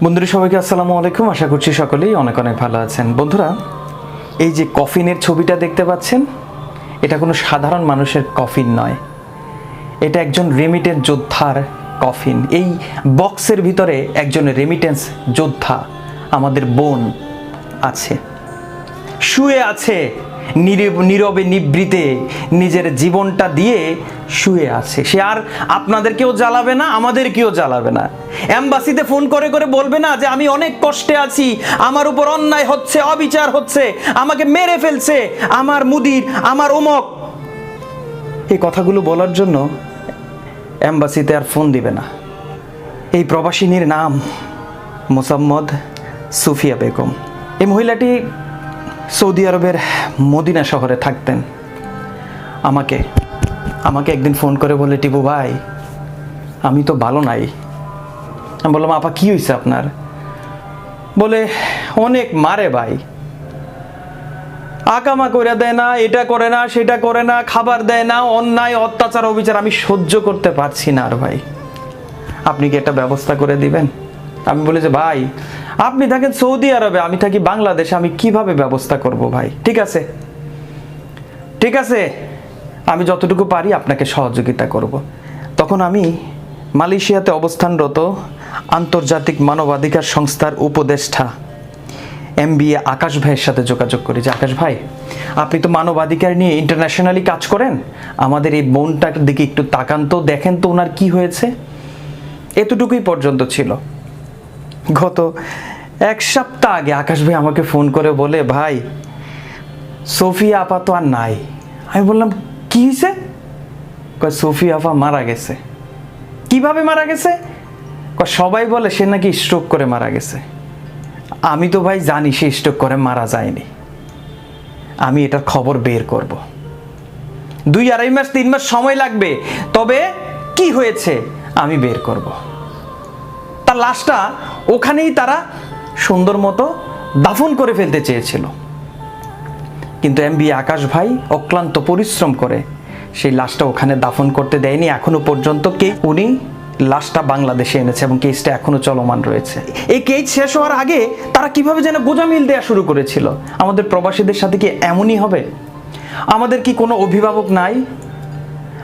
বন্ধুরা, সবাইকে আসসালামু আলাইকুম। আশা করছি সকলেই অনেক অনেক ভালো আছেন। বন্ধুরা, এই যে কফিনের ছবিটা দেখতে পাচ্ছেন, এটা কোনো সাধারণ মানুষের কফিন নয়। এটা একজন রেমিটেন্স যোদ্ধার কফিন। এই বক্সের ভিতরে একজন রেমিটেন্স যোদ্ধা আমাদের বোন আছে। শুয়ে আছে। নীরব- নিবৃতে নিজের জীবনটা দিয়ে শুয়ে আছে। সে আর আপনাদেরকেও জ্বালাবে না, আমাদেরকেও জ্বালাবে না। অ্যাম্বাসিতে ফোন করে করে বলবে না যে, আমি অনেক কষ্টে আছি, আমার উপর অন্যায় হচ্ছে, অবিচার হচ্ছে, আমাকে মেরে ফেলছে, আমার মুদির, আমার ওমক এই কথাগুলো বলার জন্য অ্যাম্বাসিতে আর ফোন দিবে না। এই প্রবাসিনীর নাম মোসাম্মদ সুফিয়া বেগম। এই মহিলাটি সৌদি আরবের মদিনা শহরে থাকতেন। আমাকে আমাকে একদিন ফোন করে বলে, টিপু ভাই, আমি তো ভালো নাই। আমি বললাম, আপা, কি হয়েছে আপনার? বলে, অনেক মারে ভাই। আকামা করে দেয় না, এটা করে না, সেটা করে না, খাবার দেয় না, অন্যায়, অত্যাচার, অবিচার আমি সহ্য করতে পারছি না আর ভাই। আপনি কি একটা ব্যবস্থা করে দিবেন? আমি বলি যে, ভাই আপনি থাকেন সৌদি আরবে, আমি থাকি বাংলাদেশে, আমি কীভাবে ব্যবস্থা করব ভাই? ঠিক আছে? ঠিক আছে? আমি যতটুকু পারি আপনাকে সহযোগিতা করব। তখন আমি মালয়েশিয়াতে অবস্থানরত আন্তর্জাতিক মানবাধিকার সংস্থার উপদেষ্টা এম বি এ আকাশ ভাইয়ের সাথে যোগাযোগ করি। যে, আকাশ ভাই, আপনি তো মানবাধিকার নিয়ে ইন্টারন্যাশনালি কাজ করেন? আমাদের এই বোনটার দিকে একটু তাকান তো, দেখেন তো ওনার কি হয়েছে। এতটুকুই পর্যন্ত ছিল। গত এক সপ্তাহ আগে আকাশ ভাই আমাকে ফোন করে বলে, ভাই সোফিয়া আপা তো আর নাই। আমি বললাম, কি হয়েছে সোফিয়া আপা মারা গেছে। কীভাবে মারা গেছে? সবাই বলে সে নাকি স্ট্রোক করে মারা গেছে। আমি তো ভাই জানি সে স্ট্রোক করে মারা যায়নি। আমি এটার খবর বের করব। দুই আড়াই মাস, তিন মাস সময় লাগবে, তবে কি হয়েছে? আমি বের করব। তার লাশটা ওখানেই তারা সুন্দর মতো দাফন করে ফেলতে চেয়েছিল। কিন্তু এম বি আকাশ ভাই অক্লান্ত পরিশ্রম করে সেই লাশটা ওখানে দাফন করতে দেয়নি। এখনও পর্যন্ত কে? উনি লাশটা বাংলাদেশে এনেছে এবং কেসটা এখনও চলমান রয়েছে। এই কেস শেষ হওয়ার আগে তারা কীভাবে যেন গোজামিল দেওয়া শুরু করেছিল? আমাদের প্রবাসীদের সাথে কি এমনই হবে? আমাদের কি কোনো অভিভাবক নাই?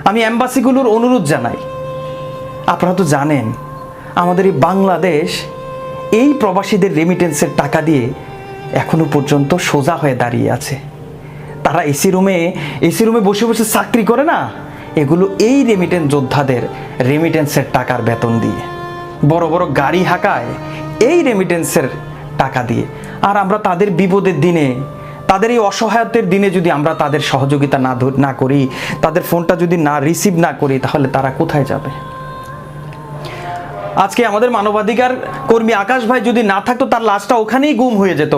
আমি অ্যাম্বাসিগুলোর অনুরোধ জানাই। আপনারা তো জানেন আমাদের এই বাংলাদেশ এই প্রবাসীদের রেমিটেন্সের টাকা দিয়ে এখনও পর্যন্ত সোজা হয়ে দাঁড়িয়ে আছে। তারা এসি রুমে এসি রুমে বসে বসে চাকরি করে না? এগুলো এই রেমিটেন্স যোদ্ধাদের রেমিটেন্সের টাকার বেতন দিয়ে। বড় বড় গাড়ি হাঁকায় এই রেমিটেন্সের টাকা দিয়ে। আর আমরা তাদের বিপদের দিনে, তাদের এই অসহায়তের দিনে যদি আমরা তাদের সহযোগিতা না না করি, তাদের ফোনটা যদি না রিসিভ না করি, তাহলে তারা কোথায় যাবে? আজকে আমাদের মানবাধিকার কর্মী আকাশ ভাই যদি না থাকতো, তার লাশটা ওখানেই গুম হয়ে যেত।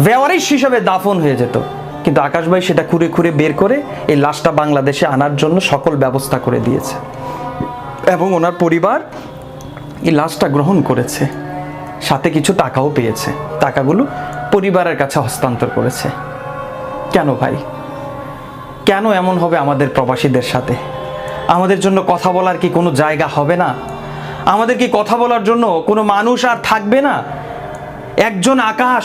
বেওয়ারিশ হিসাবে দাফন হয়ে যেত। কিন্তু আকাশ ভাই সেটা খুঁড়ে খুঁড়ে বের করে এই লাশটা বাংলাদেশে আনার জন্য সকল ব্যবস্থা করে দিয়েছে। এবং ওনার পরিবার এই লাশটা গ্রহণ করেছে। সাথে কিছু টাকাও পেয়েছে। টাকাগুলো পরিবারের কাছে হস্তান্তর করেছে। কেন ভাই? কেন এমন হবে আমাদের প্রবাসীদের সাথে? আমাদের জন্য কথা বলার কি কোনো জায়গা হবে না? আমাদের কি কথা বলার জন্য কোনো মানুষ আর থাকবে না? একজন আকাশ,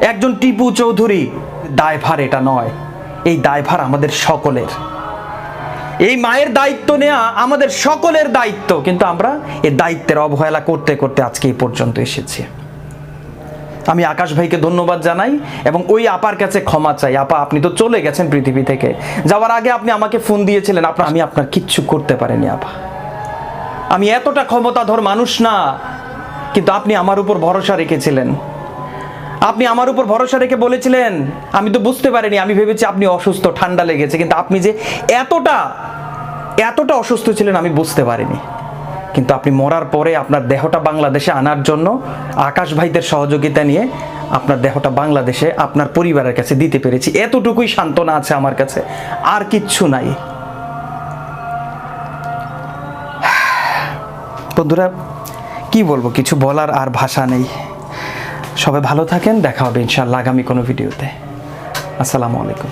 একজন টিপু চৌধুরী, দায়ভার এটা নয়। এই দায়ভার আমাদের সকলের। এই মায়ের দায়িত্ব নেওয়া আমাদের সকলের দায়িত্ব। কিন্তু আমরা এই দায়িত্বের অবহেলা করতে করতে আজকে এই পর্যন্ত এসেছি। আমি আকাশ ভাইকে ধন্যবাদ জানাই এবং ওই আপার কাছে ক্ষমা চাই। আপা, আপনি তো চলে গেছেন পৃথিবী থেকে। যাওয়ার আগে আপনি আমাকে ফোন দিয়েছিলেন। আপনার আমি আপনার কিচ্ছু করতে পারিনি, আপা। আমি এতটা ক্ষমতাধর মানুষ না, কিন্তু আপনি আমার উপর ভরসা রেখেছিলেন। আপনি আমার উপর ভরসা রেখে বলেছিলেন, আমি তো বুঝতে পারিনি, আমি ভেবেছি আপনি অসুস্থ, ঠান্ডা লেগেছে, কিন্তু আপনি যে এতটা এতটা অসুস্থ ছিলেন, আমি বুঝতে পারিনি। কিন্তু আপনি মরার পরে আপনার দেহটা বাংলাদেশে আনার জন্য, আকাশ ভাইদের সহযোগিতা নিয়ে আপনার দেহটা বাংলাদেশে আপনার পরিবারের কাছে দিতে পেরেছি। এতটুকুই সান্ত্বনা আছে আমার কাছে। আর কিচ্ছু নাই। বন্ধুরা, কি বলব, কিছু বলার আর ভাষা নেই। সবাই ভালো থাকেন, দেখা হবে ইনশাআল্লাহ আগামী কোনো ভিডিওতে। আসসালামু আলাইকুম।